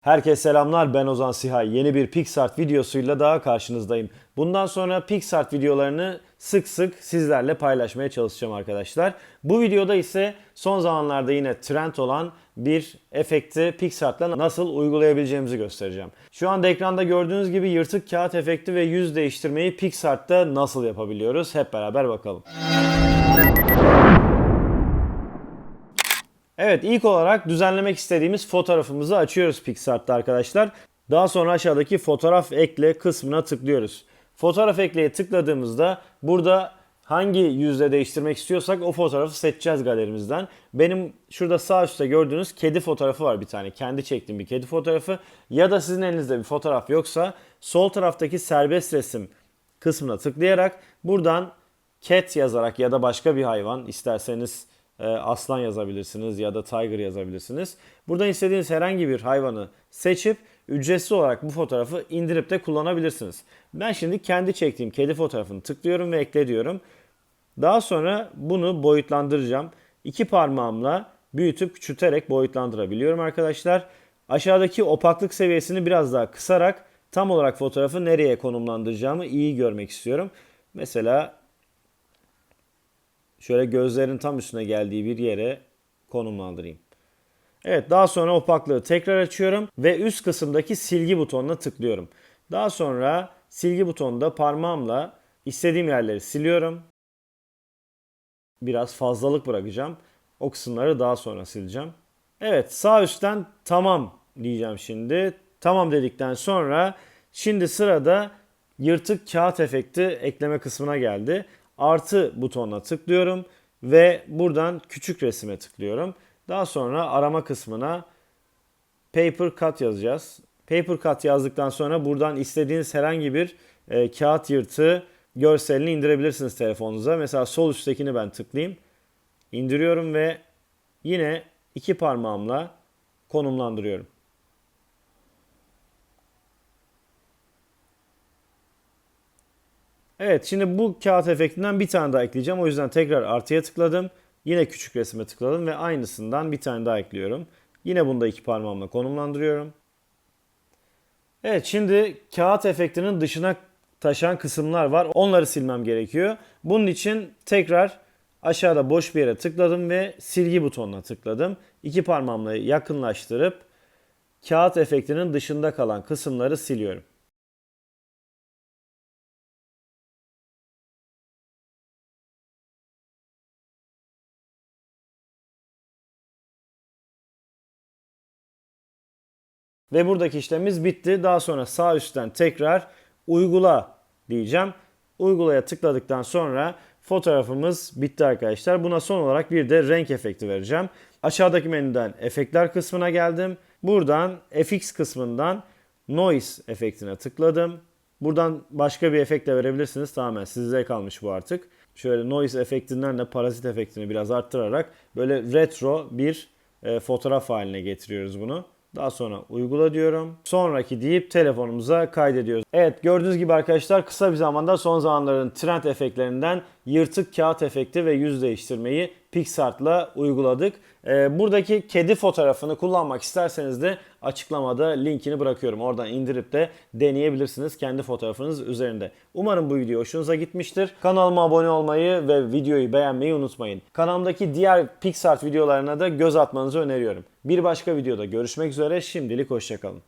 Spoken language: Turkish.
Herkese selamlar ben Ozan Sihay. Yeni bir PixArt videosuyla daha karşınızdayım. Bundan sonra PixArt videolarını sık sık sizlerle paylaşmaya çalışacağım arkadaşlar. Bu videoda ise son zamanlarda yine trend olan bir efekti PixArt'la nasıl uygulayabileceğimizi göstereceğim. Şu anda ekranda gördüğünüz gibi yırtık kağıt efekti ve yüz değiştirmeyi PixArt'ta nasıl yapabiliyoruz? Hep beraber bakalım. Evet ilk olarak düzenlemek istediğimiz fotoğrafımızı açıyoruz PixArt'ta arkadaşlar. Daha sonra aşağıdaki fotoğraf ekle kısmına tıklıyoruz. Fotoğraf ekleye tıkladığımızda burada hangi yüzle değiştirmek istiyorsak o fotoğrafı seçeceğiz galerimizden. Benim şurada sağ üstte gördüğünüz kedi fotoğrafı var bir tane. Kendi çektiğim bir kedi fotoğrafı. Ya da sizin elinizde bir fotoğraf yoksa sol taraftaki serbest resim kısmına tıklayarak buradan cat yazarak ya da başka bir hayvan isterseniz aslan yazabilirsiniz ya da tiger yazabilirsiniz. Buradan istediğiniz herhangi bir hayvanı seçip ücretsiz olarak bu fotoğrafı indirip de kullanabilirsiniz. Ben şimdi kendi çektiğim kedi fotoğrafını tıklıyorum ve ekle diyorum. Daha sonra bunu boyutlandıracağım. İki parmağımla büyütüp küçülterek boyutlandırabiliyorum arkadaşlar. Aşağıdaki opaklık seviyesini biraz daha kısarak tam olarak fotoğrafı nereye konumlandıracağımı iyi görmek istiyorum. Mesela şöyle gözlerin tam üstüne geldiği bir yere konumlandırayım. Evet daha sonra opaklığı tekrar açıyorum ve üst kısımdaki silgi butonuna tıklıyorum. Daha sonra silgi butonunda parmağımla istediğim yerleri siliyorum. Biraz fazlalık bırakacağım. O kısımları daha sonra sileceğim. Evet sağ üstten tamam diyeceğim şimdi. Tamam dedikten sonra şimdi sırada yırtık kağıt efekti ekleme kısmına geldi. Artı butonuna tıklıyorum ve buradan küçük resime tıklıyorum. Daha sonra arama kısmına paper cut yazacağız. Paper cut yazdıktan sonra buradan istediğiniz herhangi bir e, kağıt yırtığı görselini indirebilirsiniz telefonunuza. Mesela sol üsttekini ben tıklayayım. İndiriyorum ve yine iki parmağımla konumlandırıyorum. Evet şimdi bu kağıt efektinden bir tane daha ekleyeceğim. O yüzden tekrar artıya tıkladım. Yine küçük resme tıkladım ve aynısından bir tane daha ekliyorum. Yine bunu da iki parmağımla konumlandırıyorum. Evet şimdi kağıt efektinin dışına taşan kısımlar var. Onları silmem gerekiyor. Bunun için tekrar aşağıda boş bir yere tıkladım ve silgi butonuna tıkladım. İki parmağımla yakınlaştırıp kağıt efektinin dışında kalan kısımları siliyorum. Ve buradaki işlemimiz bitti. Daha sonra sağ üstten tekrar uygula diyeceğim. Uygulaya tıkladıktan sonra fotoğrafımız bitti arkadaşlar. Buna son olarak bir de renk efekti vereceğim. Aşağıdaki menüden efektler kısmına geldim. Buradan FX kısmından noise efektine tıkladım. Buradan başka bir efekt de verebilirsiniz. Tamamen size kalmış bu artık. Şöyle noise efektinden de parazit efektini biraz arttırarak böyle retro bir e, fotoğraf haline getiriyoruz bunu. Daha sonra uygula diyorum. Sonraki deyip telefonumuza kaydediyoruz. Evet gördüğünüz gibi arkadaşlar kısa bir zamanda son zamanların trend efektlerinden yırtık kağıt efekti ve yüz değiştirmeyi PixArt'la uyguladık. Ee, buradaki kedi fotoğrafını kullanmak isterseniz de açıklamada linkini bırakıyorum. Oradan indirip de deneyebilirsiniz kendi fotoğrafınız üzerinde. Umarım bu video hoşunuza gitmiştir. Kanalıma abone olmayı ve videoyu beğenmeyi unutmayın. Kanalımdaki diğer PixArt videolarına da göz atmanızı öneriyorum. Bir başka videoda görüşmek üzere. Şimdilik hoşçakalın.